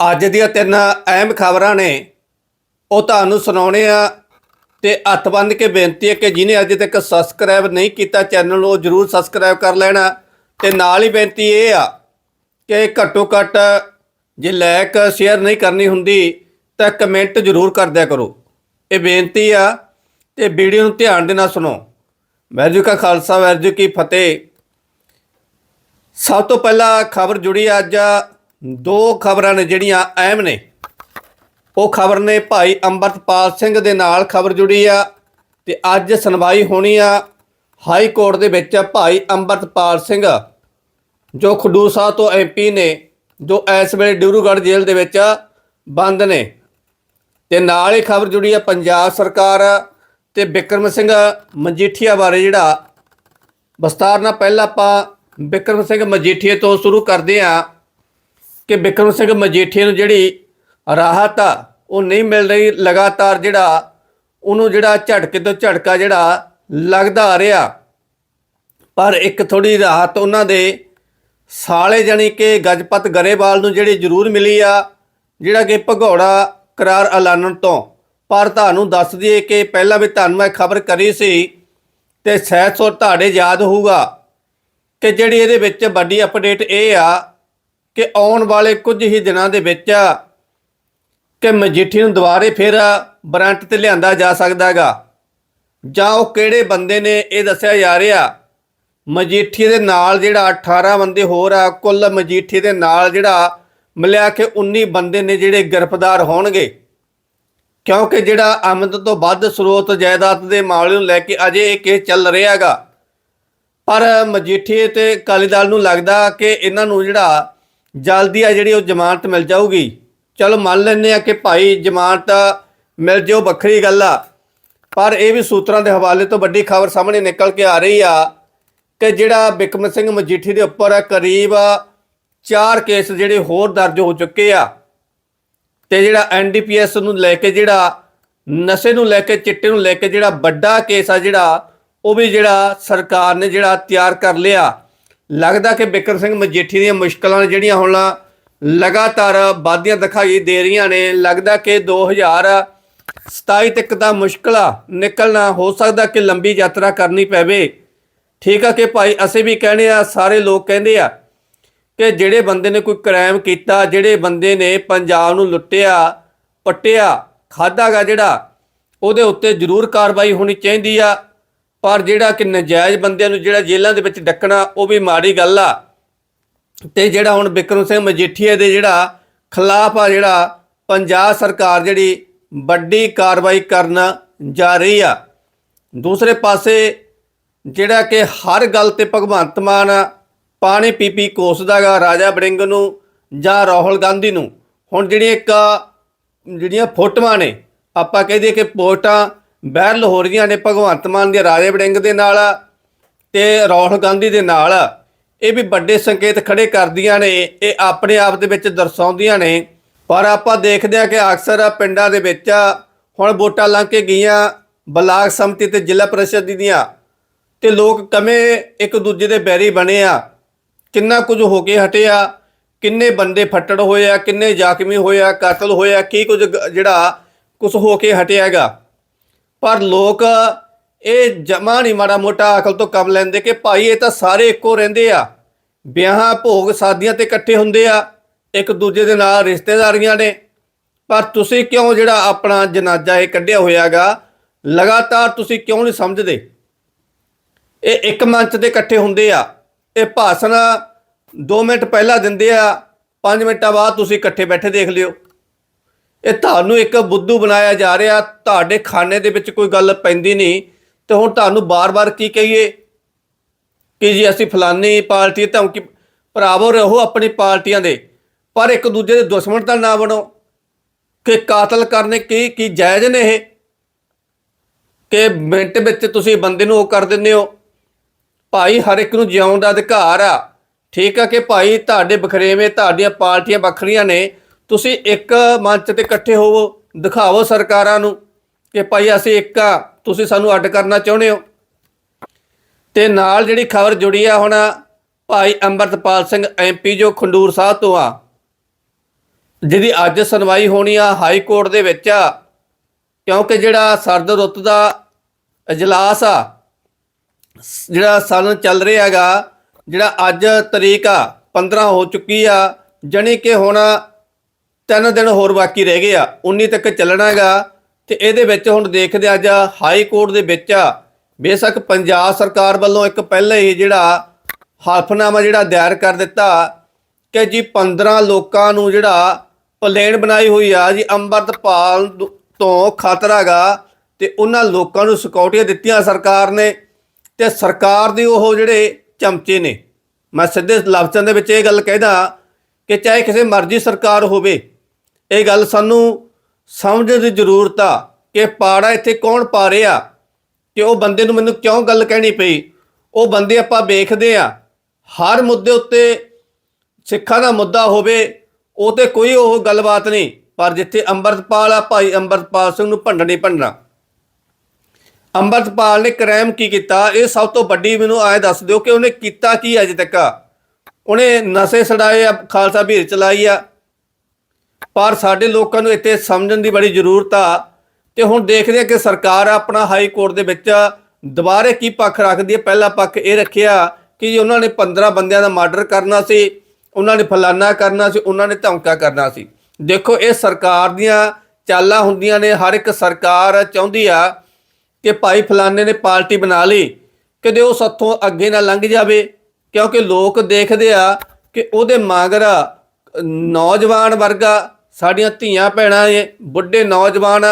ਅੱਜ ਦੀਆਂ ਤਿੰਨ ਅਹਿਮ ਖਬਰਾਂ ਨੇ। ਉਹ ਤੁਹਾਨੂੰ ਸੁਣਾਉਣੇ ਆ ਤੇ ਹੱਥ ਬੰਨ੍ਹ ਕੇ ਬੇਨਤੀ ਹੈ ਕਿ ਜਿਹਨੇ ਅਜੇ ਤੱਕ ਸਬਸਕ੍ਰਾਈਬ ਨਹੀਂ ਕੀਤਾ ਚੈਨਲ ਨੂੰ, ਉਹ ਜਰੂਰ ਸਬਸਕ੍ਰਾਈਬ ਕਰ ਲੈਣਾ। ਤੇ ਨਾਲ ਹੀ ਬੇਨਤੀ ਇਹ ਆ ਕਿ ਘੱਟੋ ਘੱਟ ਜੇ ਲਾਇਕ ਸ਼ੇਅਰ ਨਹੀਂ ਕਰਨੀ ਹੁੰਦੀ, ਤਾਂ ਕਮੈਂਟ ਜਰੂਰ ਕਰ ਦਿਆ ਕਰੋ। ਇਹ ਬੇਨਤੀ ਆ ਤੇ ਵੀਡੀਓ ਨੂੰ ਧਿਆਨ ਦੇ ਨਾਲ ਸੁਣੋ। ਵਾਹਿਗੁਰੂ ਕਾ ਖਾਲਸਾ, ਵਾਹਿਗੁਰੂ ਕੀ ਫਤਿਹ। ਸਭ ਤੋਂ ਪਹਿਲਾਂ ਖਬਰ ਜੁੜੀ ਆ ਅੱਜ ਦੋ ਖਬਰਾਂ ਨੇ ਜਿਹੜੀਆਂ ਅਹਿਮ ਨੇ। ਉਹ ਖਬਰ ਨੇ ਭਾਈ ਅੰਮ੍ਰਿਤਪਾਲ ਸਿੰਘ ਦੇ ਨਾਲ ਖਬਰ ਜੁੜੀ ਆ ਤੇ ਅੱਜ ਸੁਣਵਾਈ ਹੋਣੀ ਆ ਹਾਈ ਕੋਰਟ ਦੇ ਵਿੱਚ ਭਾਈ ਅੰਮ੍ਰਿਤਪਾਲ ਸਿੰਘ, ਜੋ ਖਡੂਰ ਸਾਹਿਬ ਤੋਂ ਐਮਪੀ ਨੇ, ਜੋ ਇਸ ਵੇਲੇ ਡਿਬਰੂਗੜ੍ਹ ਜੇਲ੍ਹ ਦੇ ਵਿੱਚ ਬੰਦ ਨੇ। ਤੇ ਨਾਲ ਹੀ ਖਬਰ ਜੁੜੀ ਆ ਪੰਜਾਬ ਸਰਕਾਰ ਤੇ ਬਿਕਰਮ ਸਿੰਘ ਮਜੀਠੀਆ ਬਾਰੇ ਜਿਹੜਾ ਵਿਸਤਾਰ ਨਾਲ ਪਹਿਲਾਂ ਆਪਾਂ ਬਿਕਰਮ ਸਿੰਘ ਮਜੀਠੀਏ ਤੋਂ ਸ਼ੁਰੂ ਕਰਦੇ ਹਾਂ ਕਿ ਬਿਕਰਮ ਸਿੰਘ ਮਜੀਠੀਏ ਨੂੰ ਜਿਹੜੀ ਰਾਹਤ ਆ, ਉਹ ਨਹੀਂ ਮਿਲ ਰਹੀ ਲਗਾਤਾਰ ਜਿਹੜਾ, ਉਹਨੂੰ ਜਿਹੜਾ ਝਟਕੇ ਤੋਂ ਝਟਕਾ ਜਿਹੜਾ ਲੱਗਦਾ ਆ ਰਿਹਾ। ਪਰ ਇੱਕ ਥੋੜੀ ਰਾਹਤ ਉਹਨਾਂ ਦੇ ਸਾਲੇ ਜਾਨੀ ਕਿ ਗਜਪਤ ਗਰੇਵਾਲ ਨੂੰ ਜਿਹੜੀ ਜ਼ਰੂਰ ਮਿਲੀ ਆ, ਜਿਹੜਾ ਕਿ ਭਗੌੜਾ ਕਰਾਰ ਐਲਾਨਣ ਤੋਂ। ਪਰ ਤੁਹਾਨੂੰ ਦੱਸ ਦਈਏ ਕਿ ਪਹਿਲਾਂ ਵੀ ਤੁਹਾਨੂੰ ਮੈਂ ਖਬਰ ਕਰੀ ਸੀ ਤੇ ਸਹਿਤ ਸੋ ਤੁਹਾਡੇ ਯਾਦ ਹੋਊਗਾ ਕਿ ਜਿਹੜੀ ਇਹਦੇ ਵਿੱਚ ਵੱਡੀ ਅਪਡੇਟ ਇਹ ਆ ਕਿ ਆਉਣ ਵਾਲੇ ਕੁਝ ਹੀ ਦਿਨਾਂ ਦੇ ਵਿੱਚ ਕਿ ਮਜੀਠੀ ਨੂੰ ਦੁਬਾਰੇ ਫਿਰ ਬਰੰਟ ਤੇ ਲਿਆਂਦਾ ਜਾ ਸਕਦਾ ਹੈਗਾ। ਜਾਂ ਉਹ ਕਿਹੜੇ ਬੰਦੇ ਨੇ ਇਹ ਦੱਸਿਆ ਜਾ ਰਿਹਾ? ਮਜੀਠੀ ਦੇ ਨਾਲ ਜਿਹੜਾ 18 ਬੰਦੇ ਹੋਰ ਆ, ਕੁੱਲ ਮਜੀਠੀ ਦੇ ਨਾਲ ਜਿਹੜਾ ਮਿਲਿਆ ਕਿ 19 ਬੰਦੇ ਨੇ ਜਿਹੜੇ ਗ੍ਰਿਫਤਾਰ ਹੋਣਗੇ। ਕਿਉਂਕਿ ਜਿਹੜਾ ਆਮਦ ਤੋਂ ਵੱਧ ਸਰੋਤ ਜਾਇਦਾਦ ਦੇ ਮਾਮਲੇ ਨੂੰ ਲੈ ਕੇ ਅਜੇ ਇਹ ਕੇਸ ਚੱਲ ਰਿਹਾ ਹੈਗਾ। ਪਰ ਮਜੀਠੀ ਤੇ ਅਕਾਲੀ ਦਲ ਨੂੰ ਲੱਗਦਾ ਕਿ ਇਹਨਾਂ ਨੂੰ ਜਿਹੜਾ ਜਲਦੀ ਆ ਜਿਹੜੀ ਉਹ ਜ਼ਮਾਨਤ ਮਿਲ ਜਾਊਗੀ। ਚਲੋ ਮੰਨ ਲੈਂਦੇ ਆ ਕਿ ਭਾਈ ਜ਼ਮਾਨਤ ਮਿਲ ਜਿਓ ਵੱਖਰੀ ਗੱਲ ਆ। ਪਰ ਇਹ ਵੀ ਸੂਤਰਾਂ ਦੇ ਹਵਾਲੇ ਤੋਂ ਵੱਡੀ ਖਬਰ ਸਾਹਮਣੇ ਨਿਕਲ ਕੇ ਆ ਰਹੀ ਆ ਕਿ ਜਿਹੜਾ ਬਿਕਮ ਸਿੰਘ ਮਜੀਠੀ ਦੇ ਉੱਪਰ ਕਰੀਬ 4 ਕੇਸ ਜਿਹੜੇ ਹੋਰ ਦਰਜ ਹੋ ਚੁੱਕੇ ਆ ਤੇ ਜਿਹੜਾ ਐਨਡੀਪੀਐਸ ਨੂੰ ਲੈ ਕੇ ਜਿਹੜਾ, ਨਸ਼ੇ ਨੂੰ ਲੈ ਕੇ, ਚਿੱਟੇ ਨੂੰ ਲੈ ਕੇ ਜਿਹੜਾ ਵੱਡਾ ਕੇਸ ਆ ਜਿਹੜਾ, ਉਹ ਵੀ ਜਿਹੜਾ ਸਰਕਾਰ ਨੇ ਜਿਹੜਾ ਤਿਆਰ ਕਰ ਲਿਆ। ਲੱਗਦਾ ਕਿ ਬਿਕਰ ਸਿੰਘ ਮਜੀਠੀ ਦੀਆਂ ਮੁਸ਼ਕਲਾਂ ਜਿਹੜੀਆਂ ਹੁਣ ਲਗਾਤਾਰ ਵਾਧੀਆਂ ਦਿਖਾਈ ਦੇ ਰਹੀਆਂ ਨੇ। ਲੱਗਦਾ ਕਿ 2027 ਤੱਕ ਦਾ ਮੁਸ਼ਕਲਾ ਨਿਕਲਣਾ ਹੋ ਸਕਦਾ ਕਿ ਲੰਬੀ ਯਾਤਰਾ ਕਰਨੀ ਪਵੇ। ਠੀਕ ਆ ਕਿ ਭਾਈ, ਅਸੀਂ ਵੀ ਕਹਿੰਦੇ ਆ, ਸਾਰੇ ਲੋਕ ਕਹਿੰਦੇ ਆ ਕਿ ਜਿਹੜੇ ਬੰਦੇ ਨੇ ਕੋਈ ਕ੍ਰਾਈਮ ਕੀਤਾ, ਜਿਹੜੇ ਬੰਦੇ ਨੇ ਪੰਜਾਬ ਨੂੰ ਲੁੱਟਿਆ, ਪੱਟਿਆ ਖਾਦਾਗਾ ਜਿਹੜਾ, ਉਹਦੇ ਉੱਤੇ ਜ਼ਰੂਰ ਕਾਰਵਾਈ ਹੋਣੀ ਚਾਹੀਦੀ ਆ। ਪਰ ਜਿਹੜਾ ਕਿ ਨਜਾਇਜ਼ ਬੰਦਿਆਂ ਨੂੰ ਜਿਹੜਾ ਜੇਲ੍ਹਾਂ ਦੇ ਵਿੱਚ ਡੱਕਣਾ, ਉਹ ਵੀ ਮਾੜੀ ਗੱਲ ਆ। ਤੇ ਜਿਹੜਾ ਹੁਣ ਬਿਕਰਮ ਸਿੰਘ ਮਜੀਠੀਆ ਦੇ ਜਿਹੜਾ ਖਿਲਾਫ ਆ ਜਿਹੜਾ ਪੰਜਾਬ ਸਰਕਾਰ ਜਿਹੜੀ ਵੱਡੀ ਕਾਰਵਾਈ ਕਰਨ ਜਾ ਰਹੀ ਆ। ਦੂਸਰੇ ਪਾਸੇ ਜਿਹੜਾ ਕਿ ਹਰ ਗੱਲ ਤੇ ਭਗਵੰਤ ਮਾਨ ਪਾਣੀ ਪੀ ਪੀ ਕੋਸਦਾਗਾ ਰਾਜਾ ਬੜਿੰਗ ਨੂੰ ਜਾਂ ਰਾਹੁਲ ਗਾਂਧੀ ਨੂੰ। ਹੁਣ ਜਿਹੜੀਆਂ ਇੱਕ ਜਿਹੜੀਆਂ ਫੋਟੋਆਂ ਨੇ, ਆਪਾਂ ਕਹਦੇ ਕਿ ਪੋਸਟਾਂ ਵਾਇਰਲ ਹੋ ਰਹੀਆਂ ਨੇ ਭਗਵੰਤ ਮਾਨ ਦੇ ਰਾਜੇ ਵੜਿੰਗ ਦੇ ਨਾਲ ਤੇ ਰਾਹੁਲ ਗਾਂਧੀ ਦੇ ਨਾਲ। ਇਹ ਵੀ ਵੱਡੇ ਸੰਕੇਤ ਖੜੇ ਕਰਦੀਆਂ ਨੇ, ਇਹ ਆਪਣੇ ਆਪ ਦੇ ਵਿੱਚ ਦਰਸਾਉਂਦੀਆਂ ਨੇ। ਪਰ ਆਪਾਂ ਦੇਖਦੇ ਆ ਕਿ ਅਕਸਰ ਪਿੰਡਾਂ ਦੇ ਵਿੱਚ ਹੁਣ ਵੋਟਾਂ ਲੰਘ ਕੇ ਗਈਆਂ ਬਲਾਕ ਸੰਮਤੀ ਤੇ ਜ਼ਿਲ੍ਹਾ ਪ੍ਰੀਸ਼ਦ ਦੀਆਂ। ਤੇ ਲੋਕ ਕਵੇਂ ਇੱਕ ਦੂਜੇ ਦੇ ਬੈਰੀ ਬਣੇ ਆ। ਕਿੰਨਾ ਕੁਝ ਹੋ ਕੇ ਹਟਿਆ, ਕਿੰਨੇ ਬੰਦੇ ਫੱਟੜ ਹੋਏ ਆ, ਕਿੰਨੇ ਜ਼ਖਮੀ ਹੋਏ ਆ, ਕਤਲ ਹੋਇਆ ਕੀ ਕੁਝ ਜਿਹੜਾ ਕੁਝ ਹੋ ਕੇ ਹਟਿਆ ਹੈਗਾ। ਪਰ ਲੋਕ ਇਹ ਜਮਾ ਨਹੀਂ ਮਾੜਾ ਮੋਟਾ ਅਕਲ ਤੋਂ ਕੰਮ ਲੈਂਦੇ ਕਿ ਭਾਈ ਇਹ ਤਾਂ ਸਾਰੇ ਇੱਕੋ ਰਹਿੰਦੇ ਆ। ਵਿਆਹਾਂ, ਭੋਗ, ਸ਼ਾਦੀਆਂ ਤੇ ਇਕੱਠੇ ਹੁੰਦੇ ਆ। ਇੱਕ ਦੂਜੇ ਦੇ ਨਾਲ ਰਿਸ਼ਤੇਦਾਰੀਆਂ ਨੇ। ਪਰ ਤੁਸੀਂ ਕਿਉਂ ਜਿਹੜਾ ਆਪਣਾ ਜਨਾਜ਼ਾ ਇਹ ਕੱਢਿਆ ਹੋਇਆਗਾ? ਲਗਾਤਾਰ ਤੁਸੀਂ ਕਿਉਂ ਨਹੀਂ ਸਮਝਦੇ? ਇਹ ਇੱਕ ਮੰਚ ਤੇ ਇਕੱਠੇ ਹੁੰਦੇ ਆ। ਇਹ ਭਾਸ਼ਣ 2 ਮਿੰਟ ਪਹਿਲਾਂ ਦਿੰਦੇ ਆ। 5 ਮਿੰਟਾਂ ਬਾਅਦ ਤੁਸੀਂ ਇਕੱਠੇ ਬੈਠੇ ਦੇਖ ਲਿਓ। ਇਹ ਤੁਹਾਨੂੰ ਇੱਕ ਬੁੱਧੂ ਬਣਾਇਆ ਜਾ ਰਿਹਾ, ਤੁਹਾਡੇ ਖਾਨੇ ਦੇ ਵਿੱਚ ਕੋਈ ਗੱਲ ਪੈਂਦੀ ਨਹੀਂ। ਤੇ ਹੁਣ ਤੁਹਾਨੂੰ ਬਾਰ-ਬਾਰ ਕੀ ਕਹੀਏ? ਕਿ ਜੀ ਅਸੀਂ ਫਲਾਨੀ ਪਾਰਟੀ ਧਮਕੀ, ਭਰਾਵੋ, ਰਹੋ ਆਪਣੀ ਪਾਰਟੀਆਂ ਦੇ। ਪਰ ਇੱਕ ਦੂਜੇ ਦੇ ਦੁਸ਼ਮਣ ਤਾਂ ਨਾ ਬਣੋ। ਕਿ ਕਾਤਲ ਕਰਨੇ ਕੀ ਕੀ ਜਾਇਜ਼ ਨੇ ਇਹ? ਕਿ ਮਿੰਟ ਵਿੱਚ ਤੁਸੀਂ ਬੰਦੇ ਨੂੰ ਉਹ ਕਰ ਦਿੰਦੇ ਹੋ। ਭਾਈ ਹਰ ਇੱਕ ਨੂੰ ਜਿਉਣ ਦਾ ਅਧਿਕਾਰ ਆ। ਠੀਕ ਆ ਕਿ ਭਾਈ ਤੁਹਾਡੇ ਬਖਰੇਵੇਂ, ਤੁਹਾਡੀਆਂ ਪਾਰਟੀਆਂ ਵੱਖਰੀਆਂ ਨੇ। ਤੁਸੀਂ ਇੱਕ ਮੰਚ ਤੇ ਇਕੱਠੇ ਹੋਵੋ, ਦਿਖਾਵੋ ਸਰਕਾਰਾਂ ਨੂੰ ਕਿ ਭਾਈ ਅਸੀਂ ਇੱਕ ਆ, ਤੁਸੀਂ ਸਾਨੂੰ ਅੱਡ ਕਰਨਾ ਚਾਹੁੰਦੇ ਹੋ। ਤੇ ਨਾਲ ਜਿਹੜੀ ਖਬਰ ਜੁੜੀ ਆ ਹੁਣ, ਭਾਈ ਅੰਮ੍ਰਿਤਪਾਲ ਸਿੰਘ ਐਮਪੀ ਜੋ ਖੰਡੂਰ ਸਾਹਿਬ ਤੋਂ ਆ, ਜਿਹਦੀ ਅੱਜ ਸੁਣਵਾਈ ਹੋਣੀ ਆ ਹਾਈ ਕੋਰਟ ਦੇ ਵਿੱਚ ਆ, ਕਿਉਂਕਿ ਜਿਹੜਾ ਸਰਦ ਰੁੱਤ ਦਾ ਇਜਲਾਸ ਆ, ਜਿਹੜਾ ਸਾਲਨ ਚੱਲ ਰਿਹਾ ਹੈਗਾ, ਜਿਹੜਾ ਅੱਜ ਤਰੀਕ ਆ 15 ਹੋ ਚੁੱਕੀ ਆ, ਜਣੀ ਕਿ ਹੁਣ ਤਿੰਨ ਦਿਨ ਹੋਰ ਬਾਕੀ ਰਹਿ ਗਏ ਆ 19 ਤੱਕ ਚੱਲਣਾ ਹੈਗਾ ਤੇ ਇਹਦੇ ਵਿੱਚ ਹੁਣ ਦੇਖਦੇ ਹਾਂ ਅੱਜ ਹਾਈ ਕੋਰਟ ਦੇ ਵਿੱਚ ਬੇਸ਼ੱਕ ਪੰਜਾਬ ਸਰਕਾਰ ਵੱਲੋਂ ਇੱਕ ਪਹਿਲਾਂ ਹੀ ਜਿਹੜਾ ਹਲਫਨਾਮਾ ਜਿਹੜਾ ਦਾਇਰ ਕਰ ਦਿੱਤਾ ਕਿ ਜੀ 15 ਲੋਕਾਂ ਨੂੰ ਜਿਹੜਾ ਪਲੇਨ ਬਣਾਈ ਹੋਈ ਆ ਜੀ ਅੰਮ੍ਰਿਤਪਾਲ ਤੋਂ ਖਤਰਾ ਗਾ ਤੇ ਉਹਨਾਂ ਲੋਕਾਂ ਨੂੰ ਸਿਕਿਉਰਟੀਆਂ ਦਿੱਤੀਆਂ ਸਰਕਾਰ ਨੇ ਤੇ ਸਰਕਾਰ ਦੇ ਉਹ ਜਿਹੜੇ ਚਮਚੇ ਨੇ। ਮੈਂ ਸਿੱਧੇ ਲਫ਼ਜ਼ਾਂ ਦੇ ਵਿੱਚ ਇਹ ਗੱਲ ਕਹਿਦਾ ਕਿ ਚਾਹੇ ਕਿਸੇ ਮਰਜ਼ੀ ਸਰਕਾਰ ਹੋਵੇ ਇਹ ਗੱਲ ਸਾਨੂੰ ਸਮਝਣ ਦੀ ਜ਼ਰੂਰਤ ਆ ਕਿ ਪਾੜਾ ਇੱਥੇ ਕੌਣ ਪਾ ਰਿਹਾ ਕਿ ਉਹ ਬੰਦੇ ਨੂੰ ਮੈਨੂੰ ਕਿਉਂ ਗੱਲ ਕਹਿਣੀ ਪਈ? ਉਹ ਬੰਦੇ ਆਪਾਂ ਵੇਖਦੇ ਆ। ਹਰ ਮੁੱਦੇ ਉੱਤੇ ਸਿੱਖਾਂ ਦਾ ਮੁੱਦਾ ਹੋਵੇ, ਉਹ ਤੇ ਕੋਈ ਉਹ ਗੱਲਬਾਤ ਨਹੀਂ। ਪਰ ਜਿੱਥੇ ਅੰਮ੍ਰਿਤਪਾਲ ਆ, ਭਾਈ ਅੰਮ੍ਰਿਤਪਾਲ ਸਿੰਘ ਨੂੰ ਭੰਡਣੀ ਭੰਡਣਾ। ਅੰਮ੍ਰਿਤਪਾਲ ਨੇ ਕ੍ਰਾਈਮ ਕੀ ਕੀਤਾ? ਇਹ ਸਭ ਤੋਂ ਵੱਡੀ ਮੈਨੂੰ ਆਏ ਦੱਸ ਦਿਓ ਕਿ ਉਹਨੇ ਕੀਤਾ ਕੀ ਅਜੇ ਤੱਕ? ਉਹਨੇ ਨਸ਼ੇ ਛਡਾਏ ਆ, ਖਾਲਸਾ ਵੀਰ ਚਲਾਈ ਆ। ਪਰ ਸਾਡੇ ਲੋਕਾਂ ਨੂੰ ਇੱਥੇ ਸਮਝਣ ਦੀ ਬੜੀ ਜ਼ਰੂਰਤ ਆ। ਤੇ ਹੁਣ ਦੇਖਦੇ ਆ ਕਿ ਸਰਕਾਰ ਆਪਣਾ ਹਾਈ ਕੋਰਟ ਦੇ ਵਿੱਚ ਦੁਬਾਰੇ ਕੀ ਪੱਖ ਰੱਖਦੀ ਹੈ। ਪਹਿਲਾ ਪੱਖ ਇਹ ਰੱਖਿਆ ਕਿ ਉਹਨਾਂ ਨੇ 15 ਬੰਦਿਆਂ ਦਾ ਮਰਡਰ ਕਰਨਾ ਸੀ, ਉਹਨਾਂ ਨੇ ਫਲਾਨਾ ਕਰਨਾ ਸੀ, ਉਹਨਾਂ ਨੇ ਧਮਕਾ ਕਰਨਾ ਸੀ। ਦੇਖੋ, ਇਹ ਸਰਕਾਰ ਦੀਆਂ ਚਾਲਾਂ ਹੁੰਦੀਆਂ ਨੇ। ਹਰ ਇੱਕ ਸਰਕਾਰ ਚਾਹੁੰਦੀ ਆ ਕਿ ਭਾਈ ਫਲਾਨੇ ਨੇ ਪਾਰਟੀ ਬਣਾ ਲਈ, ਕਦੇ ਉਹ ਸੱਥੋਂ ਅੱਗੇ ਨਾ ਲੰਘ ਜਾਵੇ। ਕਿਉਂਕਿ ਲੋਕ ਦੇਖਦੇ ਆ ਕਿ ਉਹਦੇ ਮਗਰ ਨੌਜਵਾਨ ਵਰਗਾ ਸਾਡੀਆਂ ਧੀਆਂ ਭੈਣਾਂ ਇਹ, ਬੁੱਢੇ ਨੌਜਵਾਨ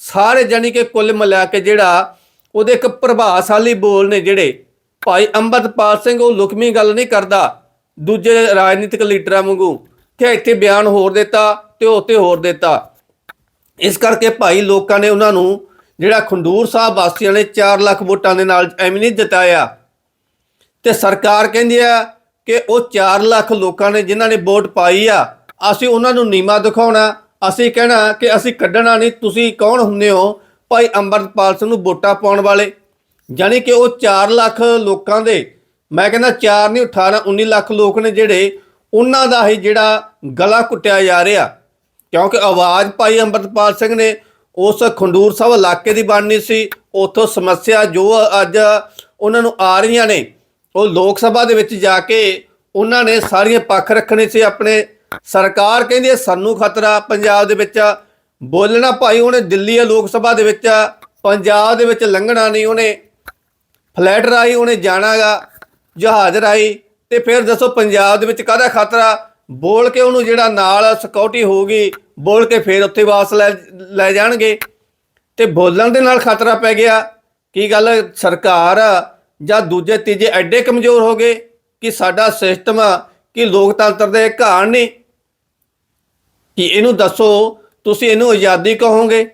ਸਾਰੇ ਜਾਨੀ ਕਿ ਕੁੱਲ ਮਿਲਾ ਕੇ ਜਿਹੜਾ ਉਹਦੇ ਇੱਕ ਪ੍ਰਭਾਵਸ਼ਾਲੀ ਬੋਲ ਨੇ ਜਿਹੜੇ। ਭਾਈ ਅੰਮ੍ਰਿਤਪਾਲ ਸਿੰਘ ਉਹ ਲੁਕਮੀ ਗੱਲ ਨਹੀਂ ਕਰਦਾ, ਦੂਜੇ ਰਾਜਨੀਤਿਕ ਲੀਡਰਾਂ ਵਾਂਗੂ, ਕਿ ਇੱਥੇ ਬਿਆਨ ਹੋਰ ਦਿੱਤਾ ਤੇ ਉੱਤੇ ਹੋਰ ਦਿੱਤਾ। ਇਸ ਕਰਕੇ ਭਾਈ ਲੋਕਾਂ ਨੇ ਉਹਨਾਂ ਨੂੰ ਜਿਹੜਾ ਖੰਡੂਰ ਸਾਹਿਬ ਵਾਸੀਆਂ ਨੇ 4 ਲੱਖ ਵੋਟਾਂ ਦੇ ਨਾਲ ਐਵੇਂ ਨਹੀਂ ਜਿਤਾਇਆ। ਤੇ ਸਰਕਾਰ ਕਹਿੰਦੀ ਆ ਕਿ ਉਹ 4 ਲੱਖ ਲੋਕਾਂ ਨੇ ਜਿਨ੍ਹਾਂ ਨੇ ਵੋਟ ਪਾਈ ਆ ਅਸੀਂ ਉਹਨਾਂ ਨੂੰ ਨੀਮਾ ਦਿਖਾਉਣਾ, ਅਸੀਂ ਕਹਿਣਾ ਕਿ ਅਸੀਂ ਕੱਢਣਾ ਨਹੀਂ, ਤੁਸੀਂ ਕੌਣ ਹੁੰਦੇ ਹੋ? ਭਾਈ ਅੰਮ੍ਰਿਤਪਾਲ ਸਿੰਘ ਨੂੰ ਵੋਟਾਂ ਪਾਉਣ ਵਾਲੇ। ਜਾਨੀ ਕਿ ਉਹ 4 ਲੱਖ ਲੋਕਾਂ ਦੇ, ਮੈਂ ਕਹਿੰਦਾ 4 ਨਹੀਂ 18 19 ਲੱਖ ਲੋਕ ਨੇ ਜਿਹੜੇ, ਉਹਨਾਂ ਦਾ ਹੀ ਜਿਹੜਾ ਗਲਾ ਕੁੱਟਿਆ ਜਾ ਰਿਹਾ। ਕਿਉਂਕਿ ਆਵਾਜ਼ ਭਾਈ ਅੰਮ੍ਰਿਤਪਾਲ ਸਿੰਘ ਨੇ, ਉਸ ਖੰਡੂਰ ਸਾਹਿਬ ਇਲਾਕੇ ਦੀ ਬਣਨੀ ਸੀ, ਉਥੋਂ ਸਮੱਸਿਆ ਜੋ ਅੱਜ ਉਹਨਾਂ ਨੂੰ ਆ ਰਹੀਆਂ ਨੇ, ਉਹ ਲੋਕ ਸਭਾ ਦੇ ਵਿੱਚ ਜਾ ਕੇ ਉਹਨਾਂ ਨੇ ਸਾਰੀਆਂ ਪੱਖ ਰੱਖਣੇ ਸੀ ਆਪਣੇ ਸਰਕਾਰ ਕਹਿੰਦੀ ਹੈ, ਸਾਨੂੰ ਖਤਰਾ ਪੰਜਾਬ ਦੇ ਵਿੱਚ ਬੋਲਣਾ ਭਾਈ, ਉਹਨੇ ਦਿੱਲੀ ਲੋਕ ਸਭਾ ਦੇ ਵਿੱਚ ਪੰਜਾਬ ਦੇ ਵਿੱਚ ਲੰਘਣਾ ਨਹੀਂ, ਉਹਨੇ ਫਲੈਟ ਰਾਈ ਉਹਨੇ ਜਾਣਾਗਾ, ਜਹਾਜ਼ ਰਾਈ ਤੇ ਫਿਰ ਦੱਸੋ, ਪੰਜਾਬ ਦੇ ਵਿੱਚ ਕਾਹਦਾ ਖਤਰਾ? ਬੋਲ ਕੇ ਉਹਨੂੰ ਜਿਹੜਾ ਨਾਲ ਸਿਕਿਉਰਿਟੀ ਹੋਊਗੀ, ਬੋਲ ਕੇ ਫਿਰ ਉੱਥੇ ਵਾਪਸ ਲੈ ਲੈ ਜਾਣਗੇ। ਤੇ ਬੋਲਣ ਦੇ ਨਾਲ ਖਤਰਾ ਪੈ ਗਿਆ। ਕੀ ਗੱਲ? ਸਰਕਾਰ ਜਾਂ ਦੂਜੇ ਤੀਜੇ ਐਡੇ ਕਮਜ਼ੋਰ ਹੋ ਗਏ ਕਿ ਸਾਡਾ ਸਿਸਟਮ ਕਿ ਲੋਕਤੰਤਰ ਦੇ ਘਾਣ ਨਹੀਂ ਕਿ ਇਹਨੂੰ ਦੱਸੋ, ਤੁਸੀਂ ਇਹਨੂੰ ਆਜ਼ਾਦੀ ਕਹੋਗੇ?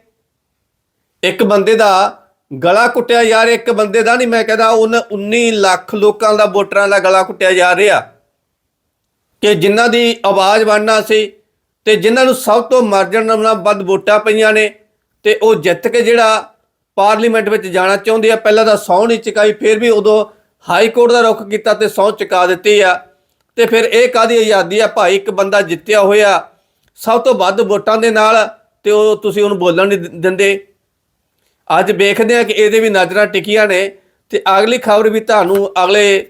ਇੱਕ ਬੰਦੇ ਦਾ ਗਲਾ ਕੁੱਟਿਆ ਯਾਰ ਇੱਕ ਬੰਦੇ ਦਾ ਨਹੀਂ, ਮੈਂ ਕਹਿੰਦਾ ਉਹਨ 19 ਲੱਖ ਲੋਕਾਂ ਦਾ ਵੋਟਰਾਂ ਦਾ ਗਲਾ ਕੁੱਟਿਆ ਜਾ ਰਿਹਾ। ਕਿ ਜਿਨ੍ਹਾਂ ਦੀ ਆਵਾਜ਼ ਬਣਨਾ ਸੀ ਤੇ ਜਿਨ੍ਹਾਂ ਨੂੰ ਸਭ ਤੋਂ ਮਾਰਜਨ ਨਾਲ ਵੱਧ ਵੋਟਾਂ ਪਈਆਂ ਨੇ ਤੇ ਉਹ ਜਿੱਤ ਕੇ ਜਿਹੜਾ ਪਾਰਲੀਮੈਂਟ ਵਿੱਚ ਜਾਣਾ ਚਾਹੁੰਦੇ ਆ, ਪਹਿਲਾਂ ਤਾਂ ਸਹੁੰ ਨਹੀਂ ਚੁਕਾਈ, ਫਿਰ ਵੀ ਉਦੋਂ ਹਾਈ ਕੋਰਟ ਦਾ ਰੁਖ ਕੀਤਾ ਤੇ ਸਹੁੰ ਚੁਕਾ ਦਿੱਤੀ ਆ। ਤੇ ਫਿਰ ਇਹ ਕਾਦੀ ਆਜ਼ਾਦੀ ਆ? ਭਾਈ ਇੱਕ ਬੰਦਾ ਜਿੱਤਿਆ ਹੋਇਆ, ਸਭ ਤੋਂ ਵੱਧ ਵੋਟਾਂ ਦੇ ਨਾਲ ਤੇ ਉਹ ਤੁਸੀਂ ਉਹਨੂੰ ਬੋਲਣ ਨਹੀਂ ਦਿੰਦੇ। ਅੱਜ ਵੇਖਦੇ ਆ ਕਿ ਇਹਦੇ ਵੀ ਨਜ਼ਰਾਂ ਟਿਕੀਆਂ ਨੇ ਤੇ ਅਗਲੀ ਖਬਰ ਵੀ ਤੁਹਾਨੂੰ ਅਗਲੇ